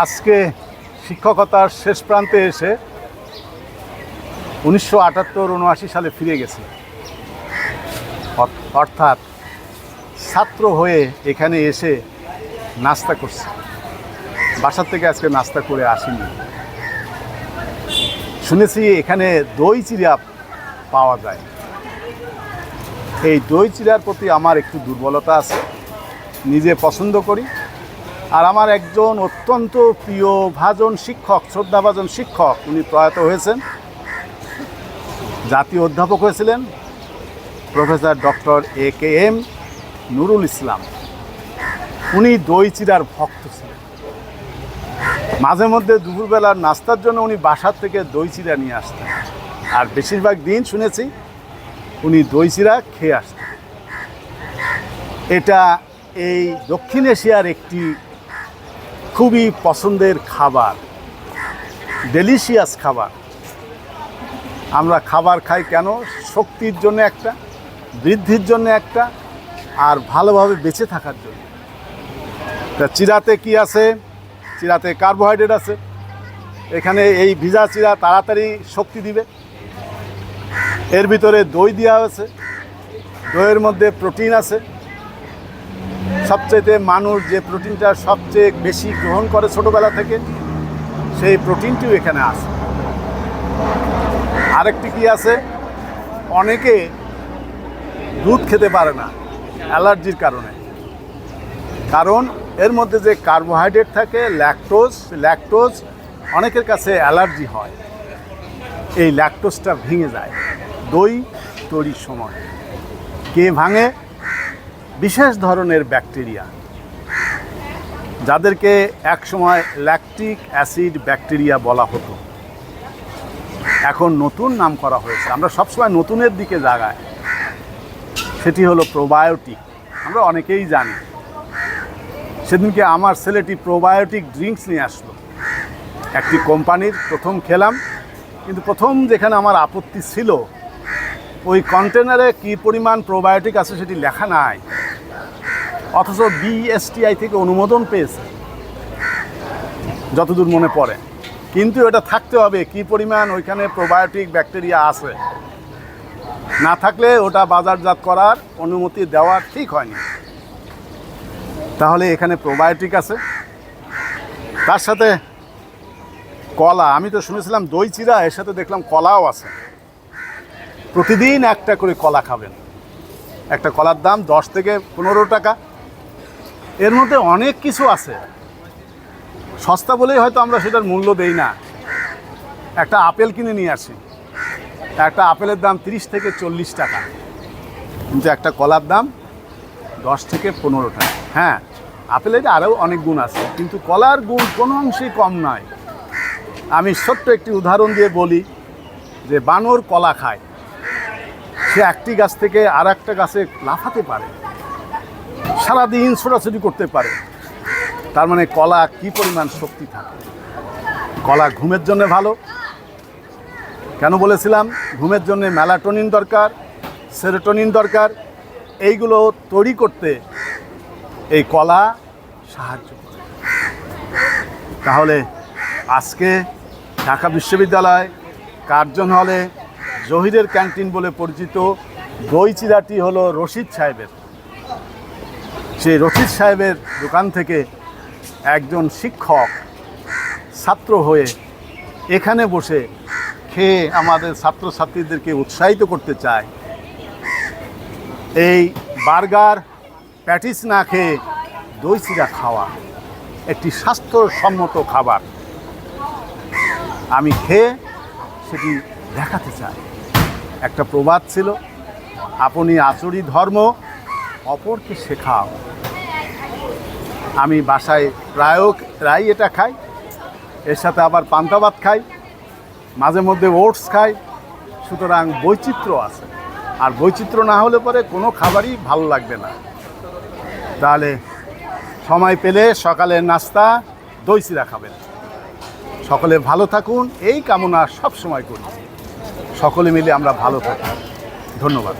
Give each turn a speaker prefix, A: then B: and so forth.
A: আজকে শিক্ষকতার শেষ প্রান্তে এসে উনিশশো আটাত্তর উনআশি সালে ফিরে গেছে। অর্থাৎ ছাত্র হয়ে এখানে এসে নাস্তা করছি। বাসার থেকে আজকে নাস্তা করে আসিনি। শুনেছি এখানে দই চিরা পাওয়া যায়। এই দই চিরার প্রতি আমার একটু দুর্বলতা আছে। নিজে পছন্দ করি। আর আমার একজন অত্যন্ত প্রিয় ভাজন শিক্ষক, শ্রদ্ধাভাজন শিক্ষক, উনি প্রয়াত হয়েছেন। জাতীয় অধ্যাপক হয়েছিলেন professor doctor A K M Nurul Islam. উনি দই চিরার ভক্ত ছিলেন। মাঝে মধ্যে দুপুরবেলার নাস্তার জন্য উনি বাসার থেকে দই চিরা নিয়ে আসতেন। আর বেশিরভাগ দিন শুনেছি উনি দই চিরা খেয়ে আসতেন। এটা এই দক্ষিণ এশিয়ার একটি খুবই পছন্দের খাবার ডেলিশিয়াস খাবার। আমরা খাবার খাই কেন? শক্তির জন্য একটা, বৃদ্ধির জন্য একটা, আর ভালোভাবে বেঁচে থাকার জন্য। তা চিরাতে কি আছে? চিরাতে কার্বোহাইড্রেট আছে। এখানে এই ভিজা চিরা তাড়াতাড়ি শক্তি দিবে। এর ভিতরে দই দেওয়া হয়েছে। দইয়ের মধ্যে প্রোটিন আছে। সবচেয়ে মানুষ যে প্রোটিনটা সবচেয়ে বেশি গ্রহণ করে ছোটোবেলা থেকে, সেই প্রোটিনটিও এখানে আছে। আরেকটি কি আছে? অনেকে দুধ খেতে পারে না, অ্যালার্জির কারণে। কারণ এর মধ্যে যে কার্বোহাইড্রেট থাকে, ল্যাকটোজ ল্যাকটোজ, অনেকের কাছে অ্যালার্জি হয়। এই ল্যাকটোজটা ভেঙে যায়। দই তৈরির সময়। কে ভাঙে? বিশেষ ধরনের ব্যাকটেরিয়া। যাদেরকে একসময় ল্যাকটিক অ্যাসিড ব্যাকটেরিয়া বলা হতো। এখন নতুন নাম করা হয়েছে। আমরা সবসময় নতুনের দিকে জাগায় সেটি হলো প্রোবায়োটিক আমরা অনেকেই জানি। সেদিনকে আমার ছেলেটি প্রোবায়োটিক ড্রিঙ্কস নিয়ে আসলো। একটি কোম্পানির প্রথম খেলাম। কিন্তু প্রথম যেখানে আমার আপত্তি ছিল, ওই কন্টেনারে কী পরিমাণ প্রোবায়োটিক আছে সেটি লেখা নাই। অথচ বিএসটিআই থেকে অনুমোদন পেয়েছে, যতদূর মনে পড়ে। কিন্তু এটা থাকতে হবে কি পরিমাণ ওইখানে প্রোবায়োটিক ব্যাকটেরিয়া আছে। না থাকলে ওটা বাজারজাত করার অনুমতি দেওয়া ঠিক হয়নি। তাহলে এখানে প্রোবায়োটিক আছে। তার সাথে কলা, আমি তো শুনেছিলাম দই, চিরা, এর সাথে দেখলাম কলাও আছে। প্রতিদিন একটা করে কলা খাবেন। একটা কলার দাম দশ থেকে পনেরো টাকা। এর মধ্যে অনেক কিছু আছে। সস্তা বলেই হয়তো আমরা সেটার মূল্য দেই না। একটা আপেল কিনে নিয়ে আসি। একটা আপেলের দাম তিরিশ থেকে চল্লিশ টাকা। কিন্তু একটা কলার দাম দশ থেকে পনেরো টাকা। হ্যাঁ আপেলের আরও অনেক গুণ আছে। কিন্তু কলার গুণ কোনো অংশেই কম নয়। আমি ছোট্ট একটি উদাহরণ দিয়ে বলি যে বানর কলা খায়। সে একটি গাছ থেকে আর একটা গাছে লাফাতে পারে। সারাদিন ছোটাছুটি করতে পারে। তার মানে কলা কি পরিমাণ শক্তি থাকে? কলা ঘুমের জন্য ভালো। কেন বলেছিলাম? ঘুমের জন্য ম্যালাটোনিন দরকার, সেরোটোনিন দরকার। এইগুলো তৈরি করতে এই কলা সাহায্য করে। তাহলে আজকে ঢাকা বিশ্ববিদ্যালয় কার্জন হলে জহিরের ক্যান্টিন বলে পরিচিত দই চিরাটি হলো রশিদ সাহেবের। সেই রশিদ সাহেবের দোকান থেকে একজন শিক্ষক ছাত্র হয়ে এখানে বসে খেয়ে আমাদের ছাত্রছাত্রীদেরকে উৎসাহিত করতে চায়। এই বার্গার, প্যাটিস না খেয়ে দই চিরা খাওয়া একটি স্বাস্থ্যসম্মত খাবার। আমি খেয়ে সেটি দেখাতে চাই। একটা প্রবাদ ছিল, আপনি আচরি ধর্ম অপরকে শেখাও। আমি বাসায় প্রায় প্রায় এটা খাই, এর সাথে আবার পান্তা ভাত খাই, মাঝে মধ্যে ওটস খাই, সুতরাং বৈচিত্র্য আছে। আর বৈচিত্র্য না হলে পরে কোনো খাবারই ভালো লাগবে না। তাহলে সময় পেলে সকালের নাস্তা, দই চিরা খাবেন। সকলে ভালো থাকুন, এই কামনা সব সময় করি। সকলে মিলে আমরা ভালো থাকি। ধন্যবাদ।